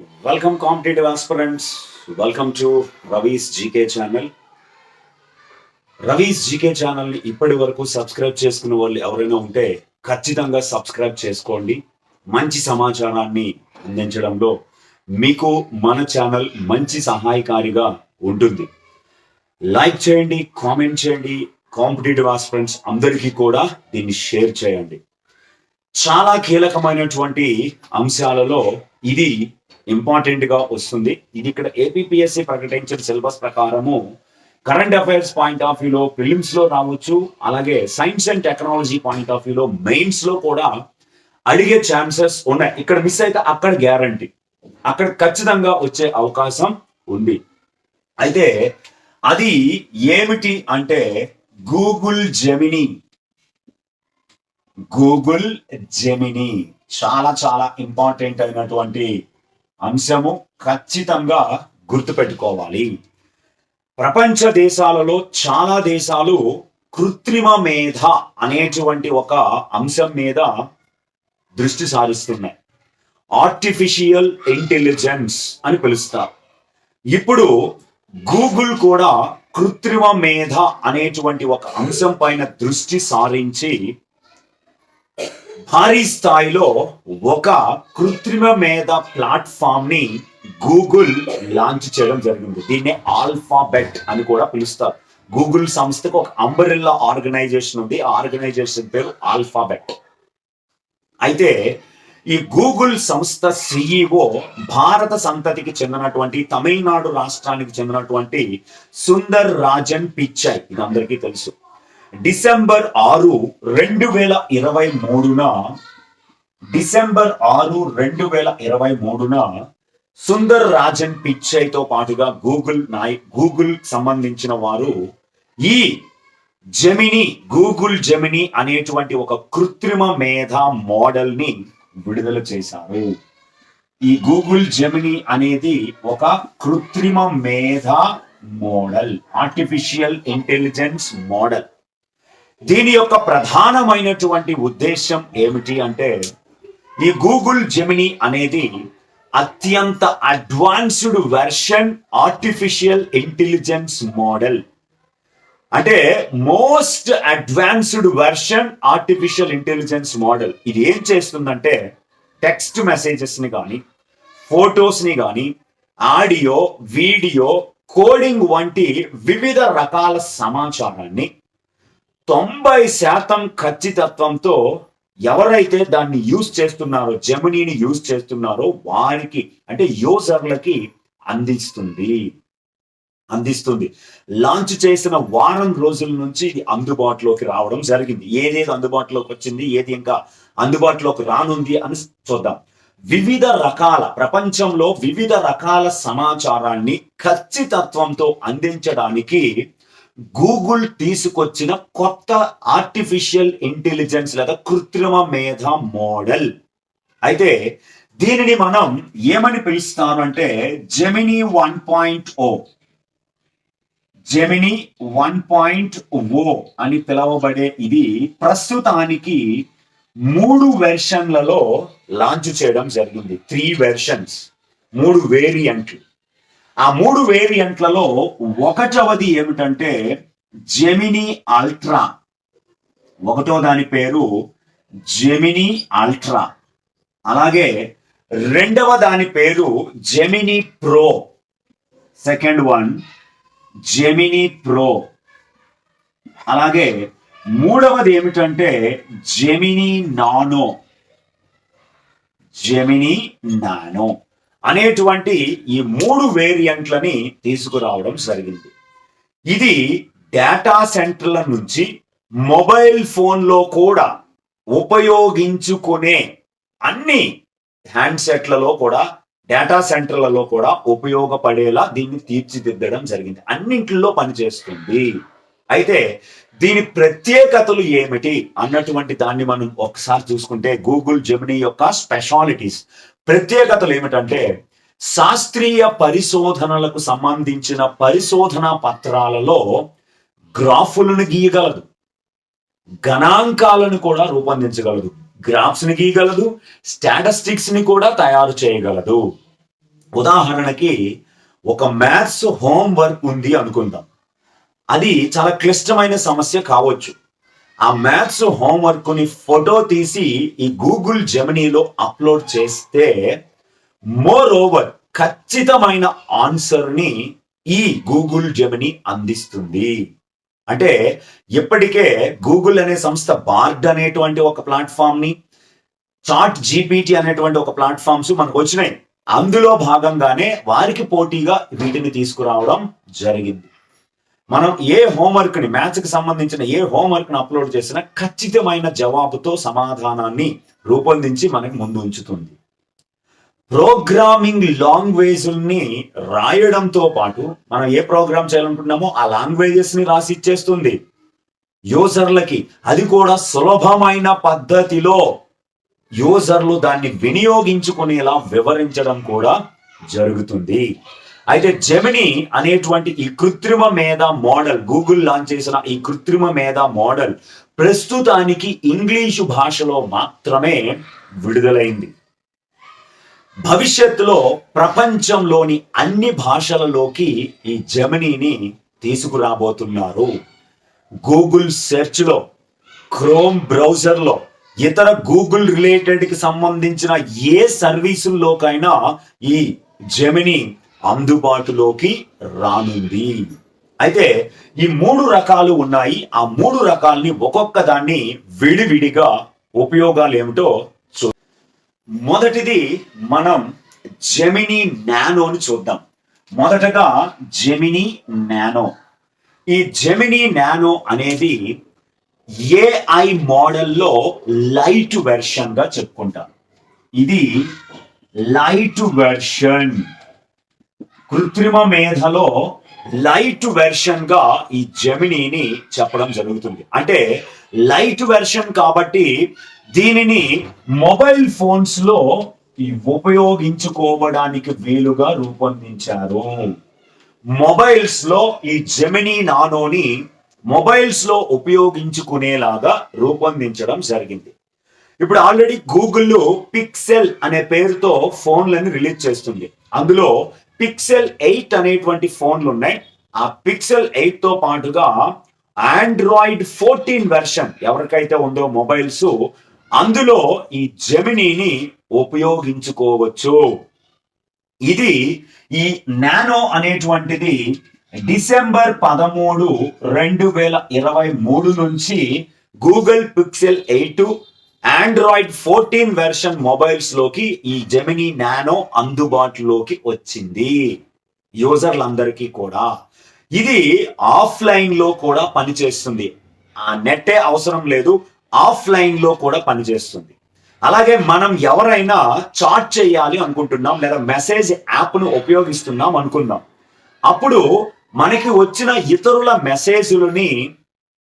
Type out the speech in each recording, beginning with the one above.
Welcome competitive aspirants welcome to Ravi's GK channel Ravi's GK ఛానల్ని ఇప్పటి వరకు subscribe చేసుకున్న వాళ్ళు ఎవరైనా ఉంటే ఖచ్చితంగా సబ్స్క్రైబ్ చేసుకోండి. మంచి సమాచారాన్ని అందించడంలో మీకు మన ఛానల్ మంచి సహాయకారిగా ఉంటుంది. లైక్ చేయండి కామెంట్ చేయండి. కాంపిటేటివ్ ఆస్పిరెంట్స్ అందరికీ కూడా దీన్ని షేర్ చేయండి. చాలా కీలకమైనటువంటి అంశాలలో ఇది ఇంపార్టెంట్గా వస్తుంది. ఇది ఇక్కడ ఏపీఎస్సి ప్రకటించిన సిలబస్ ప్రకారము కరెంట్ అఫైర్స్ పాయింట్ ఆఫ్ వ్యూలో ఫిలిమ్స్లో రావచ్చు. అలాగే science and technology point of వ్యూలో మెయిన్స్లో కూడా అడిగే ఛాన్సెస్ ఉన్నాయి. ఇక్కడ మిస్ అయితే అక్కడ గ్యారంటీ అక్కడ ఖచ్చితంగా వచ్చే అవకాశం ఉంది. అయితే అది ఏమిటి అంటే గూగుల్ జెమినీ గూగుల్ జెమినీ చాలా చాలా ఇంపార్టెంట్ అయినటువంటి అంశము ఖచ్చితంగా గుర్తుపెట్టుకోవాలి. ప్రపంచ దేశాలలో చాలా దేశాలు కృత్రిమ మేధ అనేటువంటి ఒక అంశం మీద దృష్టి సారిస్తున్నాయి. ఆర్టిఫిషియల్ ఇంటెలిజెన్స్ అని పిలుస్తారు. ఇప్పుడు గూగుల్ కూడా కృత్రిమ మేధ అనేటువంటి ఒక అంశం పైన దృష్టి సారించి భారీ స్థాయిలో ఒక కృత్రిమ మేధ ప్లాట్ఫామ్ని గూగుల్ లాంచ్ చేయడం జరిగింది. దీన్ని ఆల్ఫాబెట్ అని కూడా పిలుస్తారు. గూగుల్ సంస్థకు ఒక అంబరిల్లా ఆర్గనైజేషన్ ఉంది. ఆ ఆర్గనైజేషన్ పేరు ఆల్ఫాబెట్. అయితే ఈ గూగుల్ సంస్థ సిఇఓ భారత సంతతికి చెందినటువంటి తమిళనాడు రాష్ట్రానికి చెందినటువంటి సుందర్ రాజన్ పిచ్చాయ్ ఇది అందరికీ తెలుసు. డిసెంబర్ ఆరు రెండు వేల ఇరవై మూడున డిసెంబర్ ఆరు రెండు వేల ఇరవై మూడున సుందర్ రాజన్ పిచ్చైతో పాటుగా గూగుల్ నాయ్ గూగుల్ సంబంధించిన వారు ఈ జెమిని గూగుల్ జెమిని అనేటువంటి ఒక కృత్రిమ మేధ మోడల్ని విడుదల చేశారు. ఈ గూగుల్ జెమిని అనేది ఒక కృత్రిమ మేధ మోడల్ ఆర్టిఫిషియల్ ఇంటెలిజెన్స్ మోడల్. దీని యొక్క ప్రధానమైనటువంటి ఉద్దేశం ఏమిటి అంటే ఈ గూగుల్ జెమిని అనేది అత్యంత advanced version artificial intelligence model. అంటే most advanced version artificial intelligence model. ఇది ఏం చేస్తుందంటే టెక్స్ట్ మెసేజెస్ని కానీ ఫొటోస్ని కానీ ఆడియో వీడియో కోడింగ్ వంటి వివిధ రకాల సమాచారాన్ని తొంభై శాతం ఖచ్చితత్వంతో ఎవరైతే దాన్ని యూజ్ చేస్తున్నారో జెమినీని యూజ్ చేస్తున్నారో వారికి అంటే యూజర్లకి అందిస్తుంది. అందిస్తుంది. లాంచ్ చేసిన వారం రోజుల నుంచి ఇది అందుబాటులోకి రావడం జరిగింది. ఏదేది అందుబాటులోకి వచ్చింది ఏది ఇంకా అందుబాటులోకి రానుంది అని చూద్దాం. వివిధ రకాల ప్రపంచంలో వివిధ రకాల సమాచారాన్ని ఖచ్చితత్వంతో అందించడానికి గూగుల్ తీసుకొచ్చిన కొత్త ఆర్టిఫిషియల్ ఇంటెలిజెన్స్ లేదా కృత్రిమ మేధ మోడల్. అయితే దీనిని మనం ఏమని పిలుస్తాను అంటే Gemini one point O Gemini one point O అని పిలవబడే ఇది ప్రస్తుతానికి మూడు వెర్షన్లలో లాంచ్ చేయడం జరిగింది. త్రీ వెర్షన్స్ మూడు వేరియంట్లు ఆ మూడు వేరియంట్లలో ఒకటవది ఏమిటంటే జెమిని అల్ట్రా. ఒకటో దాని పేరు జెమిని అల్ట్రా. అలాగే రెండవ దాని పేరు Gemini pro. Second one Gemini pro. అలాగే మూడవది ఏమిటంటే జెమిని నానో. Gemini nano. అనేటువంటి ఈ మూడు వేరియంట్లని తీసుకురావడం జరిగింది. ఇది డేటా సెంటర్ల నుంచి మొబైల్ ఫోన్లో కూడా ఉపయోగించుకునే అన్ని హ్యాండ్సెట్లలో కూడా డేటా సెంటర్లలో కూడా ఉపయోగపడేలా దీన్ని తీర్చిదిద్దడం జరిగింది. అన్నింటిలో పనిచేస్తుంది. అయితే దీని ప్రత్యేకతలు ఏమిటి అన్నటువంటి దాన్ని మనం ఒకసారి చూసుకుంటే గూగుల్ జెమినీ యొక్క స్పెషాలిటీస్ ప్రత్యేకతలు ఏమిటంటే శాస్త్రీయ పరిశోధనలకు సంబంధించిన పరిశోధన పత్రాలలో గ్రాఫులను గీయగలదు. గణాంకాలను కూడా రూపొందించగలదు. గ్రాఫ్స్ని గీయగలదు. స్టాటిస్టిక్స్ని కూడా తయారు చేయగలదు. ఉదాహరణకి ఒక మ్యాథ్స్ హోంవర్క్ ఉంది అనుకుందాం. అది చాలా క్లిష్టమైన సమస్య కావచ్చు. ఆ మ్యాథ్స్ హోంవర్క్ని ఫోటో తీసి ఈ గూగుల్ జెమినీలో అప్లోడ్ చేస్తే మోర్ ఓవర్ ఖచ్చితమైన ఆన్సర్ని ఈ గూగుల్ జెమిని అందిస్తుంది. అంటే ఇప్పటికే గూగుల్ అనే సంస్థ బార్డ్ అనేటువంటి ఒక ప్లాట్ఫామ్ని చాట్ జీపీటీ అనేటువంటి ఒక ప్లాట్ఫామ్స్ మనకు వచ్చినాయి. అందులో భాగంగానే వారికి పోటీగా వీటిని తీసుకురావడం జరిగింది. మనం ఏ హోంవర్క్ని మ్యాథ్స్కి సంబంధించిన ఏ హోంవర్క్ని అప్లోడ్ చేసినా ఖచ్చితమైన జవాబుతో సమాధానాన్ని రూపొందించి మనకి ముందు ఉంచుతుంది. ప్రోగ్రామింగ్ లాంగ్వేజ్ని రాయడంతో పాటు మనం ఏ ప్రోగ్రామ్ చేయాలనుకుంటున్నామో ఆ లాంగ్వేజెస్ని రాసి ఇచ్చేస్తుంది. యూజర్లకి అది కూడా సులభమైన పద్ధతిలో యూజర్లు దాన్ని వినియోగించుకునేలా వివరించడం కూడా జరుగుతుంది. అయితే జెమిని అనేటువంటి ఈ కృత్రిమ మేధ మోడల్ గూగుల్ లాంచ్ చేసిన ఈ కృత్రిమ మేధ మోడల్ ప్రస్తుతానికి ఇంగ్లీషు భాషలో మాత్రమే విడుదలైంది. భవిష్యత్తులో ప్రపంచంలోని అన్ని భాషలలోకి ఈ జెమినీని తీసుకురాబోతున్నారు. గూగుల్ సెర్చ్లో క్రోమ్ బ్రౌజర్లో ఇతర గూగుల్ రిలేటెడ్కి సంబంధించిన ఏ సర్వీసుల్లోకైనా ఈ జెమిని అందుబాటులోకి రానుంది. అయితే ఈ మూడు రకాలు ఉన్నాయి. ఆ మూడు రకాలని ఒక్కొక్క దాన్ని విడివిడిగా ఉపయోగాలు ఏమిటో చూ మొదటిది మనం జెమిని నానోని చూద్దాం. మొదటగా జెమిని నానో. ఈ జెమిని నానో అనేది ఏఐ మోడల్లో లైట్ వెర్షన్గా చెప్పుకుంటాం. ఇది లైట్ వెర్షన్. కృత్రిమ మేధలో లైట్ వెర్షన్గా ఈ జెమినీని చెప్పడం జరుగుతుంది. అంటే లైట్ వెర్షన్ కాబట్టి దీనిని మొబైల్ ఫోన్స్లో ఉపయోగించుకోవడానికి వీలుగా రూపొందించారు. మొబైల్స్లో ఈ జెమినీ నానోని మొబైల్స్లో ఉపయోగించుకునేలాగా రూపొందించడం జరిగింది. ఇప్పుడు ఆల్రెడీ గూగుల్ పిక్సెల్ అనే పేరుతో ఫోన్లను రిలీజ్ చేస్తుంది. అందులో పిక్సెల్ ఎయిట్ అనేటువంటి ఫోన్లు ఉన్నాయి. ఆ పిక్సెల్ ఎయిట్తో పాటుగా ఆండ్రాయిడ్ ఫోర్టీన్ వెర్షన్ ఎవరికైతే ఉందో మొబైల్స్ అందులో ఈ జెమినీని ఉపయోగించుకోవచ్చు. ఇది ఈ నానో అనేటువంటిది డిసెంబర్ పదమూడు రెండు వేల ఇరవై మూడు నుంచి Google pixel eight android fourteen version మొబైల్స్లోకి ఈ జెమిని నానో అందుబాటులోకి వచ్చింది. యూజర్లందరికీ కూడా. ఇది ఆఫ్లైన్లో కూడా పనిచేస్తుంది. ఆ నెట్టే అవసరం లేదు ఆఫ్లైన్లో కూడా పనిచేస్తుంది. అలాగే మనం ఎవరైనా చాట్ చేయాలి అనుకుంటున్నాం లేదా మెసేజ్ యాప్ను ఉపయోగిస్తున్నాం అనుకుందాం. అప్పుడు మనకి వచ్చిన ఇతరుల మెసేజ్లని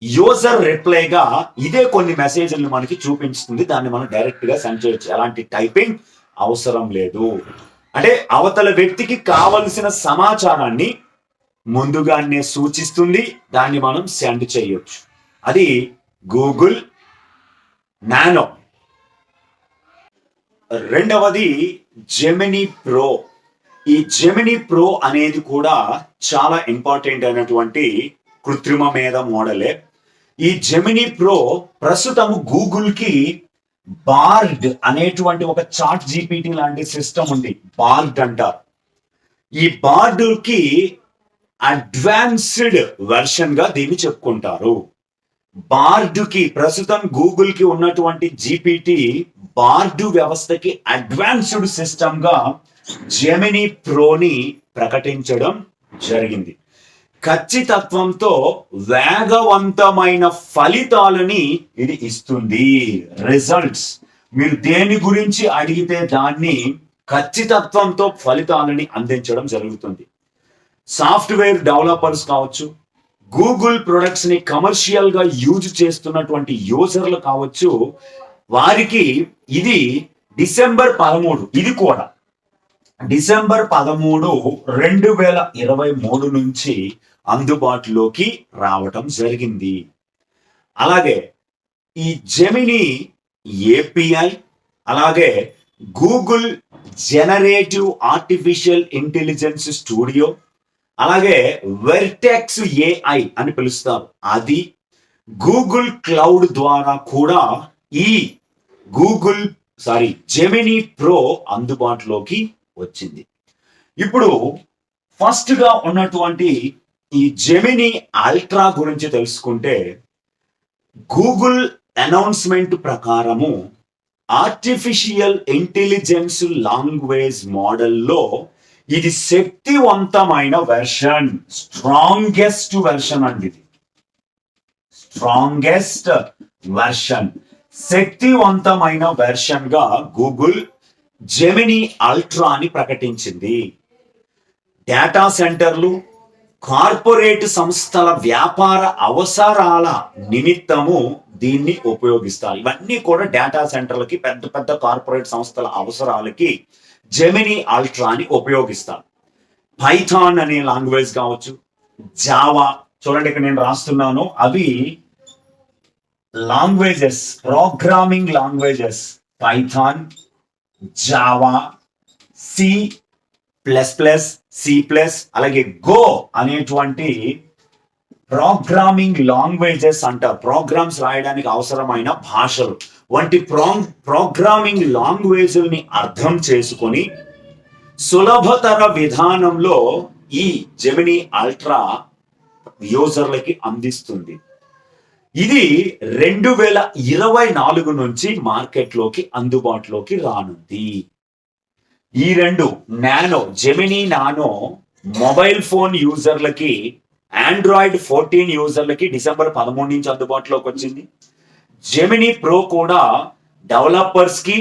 యూజర్ రిప్లైగా ఇదే కొన్ని మెసేజ్లను మనకి చూపించుతుంది. దాన్ని మనం డైరెక్ట్గా సెండ్ చేయొచ్చు. ఎలాంటి టైపింగ్ అవసరం లేదు. అంటే అవతల వ్యక్తికి కావలసిన సమాచారాన్ని ముందుగానే సూచిస్తుంది. దాన్ని మనం సెండ్ చేయొచ్చు. అది గూగుల్ నానో. రెండవది జెమినీ ప్రో. ఈ జెమినీ ప్రో అనేది కూడా చాలా ఇంపార్టెంట్ అయినటువంటి కృత్రిమ మేధ మోడలే. ఈ జెమిని ప్రో ప్రస్తుతం గూగుల్కి బార్డ్ అనేటువంటి ఒక చాట్ జీపీటీ లాంటి సిస్టమ్ ఉంది. బార్డ్ అంటారు ఈ బార్డ్కి అడ్వాన్స్డ్ వెర్షన్గా దీన్ని చెప్పుకుంటారు. బార్డ్కి ప్రస్తుతం గూగుల్కి ఉన్నటువంటి జీపీటీ బార్డు వ్యవస్థకి అడ్వాన్స్డ్ సిస్టమ్గా జెమిని ప్రోని ప్రకటించడం జరిగింది. ఖచ్చితత్వంతో వేగవంతమైన ఫలితాలని ఇది ఇస్తుంది. రిజల్ట్స్ మీరు దేని గురించి అడిగితే దాన్ని ఖచ్చితత్వంతో ఫలితాలని అందించడం జరుగుతుంది. సాఫ్ట్వేర్ డెవలపర్స్ కావచ్చు గూగుల్ ప్రొడక్ట్స్ని కమర్షియల్గా యూజ్ చేస్తున్నటువంటి యూజర్లు కావచ్చు వారికి ఇది డిసెంబర్ పదమూడు ఇది కూడా. డిసెంబర్ పదమూడు రెండు వేల ఇరవై మూడు నుంచి అందుబాటులోకి రావటం జరిగింది. అలాగే ఈ జెమిని ఏపీఐ అలాగే Google generative artificial intelligence studio అలాగే వెర్టెక్స్ ఏఐ అని పిలుస్తారు. అది గూగుల్ క్లౌడ్ ద్వారా కూడా ఈ గూగుల్ సారీ జెమినీ ప్రో అందుబాటులోకి వచ్చింది. ఇప్పుడు ఫస్ట్గా ఉన్నటువంటి ఈ జెమినీ అల్ట్రా గురించి తెలుసుకుంటే గూగుల్ అనౌన్స్మెంట్ ప్రకారము ఆర్టిఫిషియల్ ఇంటెలిజెన్స్ లాంగ్వేజ్ మోడల్లో ఇది శక్తివంతమైన వెర్షన్ స్ట్రాంగెస్ట్ వెర్షన్ అండి ఇది. స్ట్రాంగెస్ట్ వెర్షన్ శక్తివంతమైన వెర్షన్గా గూగుల్ జెమినీ అల్ట్రా అని ప్రకటించింది. డేటా సెంటర్లు కార్పొరేట్ సంస్థల వ్యాపార అవసరాల నిమిత్తము దీన్ని ఉపయోగిస్తారు. ఇవన్నీ కూడా డేటా సెంటర్లకి పెద్ద పెద్ద కార్పొరేట్ సంస్థల అవసరాలకి జెమినీ అల్ట్రాని ఉపయోగిస్తారు. పైథాన్ అనే లాంగ్వేజ్ కావచ్చు జావా చూడండి ఇక్కడ నేను రాస్తున్నాను. అవి languages programming languages Python Java C plus plus C plus అలాగే గో అనేటువంటి ప్రోగ్రామింగ్ లాంగ్వేజెస్ అంటారు ప్రోగ్రామ్స్ రాయడానికి అవసరమైన భాషలు. వంటి ప్రో ప్రోగ్రామింగ్ లాంగ్వేజ్ని అర్థం చేసుకొని సులభతర విధానంలో ఈ జెమినీ అల్ట్రా యూజర్లకి అందిస్తుంది. ఇది రెండు వేల ఇరవై నాలుగు నుంచి మార్కెట్లోకి అందుబాటులోకి రానుంది. ఈ రెండు nano Gemini nano mobile phone యూజర్లకి Android fourteen యూజర్లకి డిసెంబర్ పదమూడు నుంచి అందుబాటులోకి వచ్చింది. జెమినీ ప్రో కూడా డెవలపర్స్కి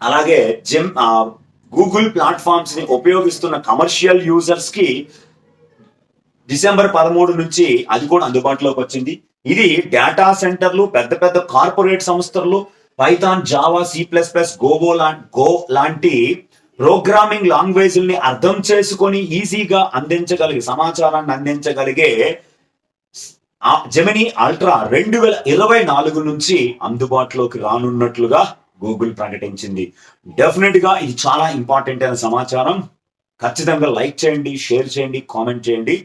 అలాగే జెమ్ గూగుల్ ప్లాట్ఫామ్స్ని ఉపయోగిస్తున్న కమర్షియల్ యూజర్స్కి డిసెంబర్ పదమూడు నుంచి అది కూడా అందుబాటులోకి వచ్చింది. ఇది డేటా సెంటర్లు పెద్ద పెద్ద కార్పొరేట్ సంస్థలు Python Java C plus plus గోవో లాంటి గో లాంటి ప్రోగ్రామింగ్ లాంగ్వేజ్ని అర్థం చేసుకొని ఈజీగా అందించగలిగే సమాచారాన్ని అందించగలిగే జెమినీ అల్ట్రా రెండు వేల ఇరవై నాలుగు నుంచి అందుబాటులోకి రానున్నట్లుగా గూగుల్ ప్రకటించింది. డెఫినెట్గా ఇది చాలా ఇంపార్టెంట్ అయిన సమాచారం. ఖచ్చితంగా లైక్ చేయండి షేర్ చేయండి కామెంట్ చేయండి.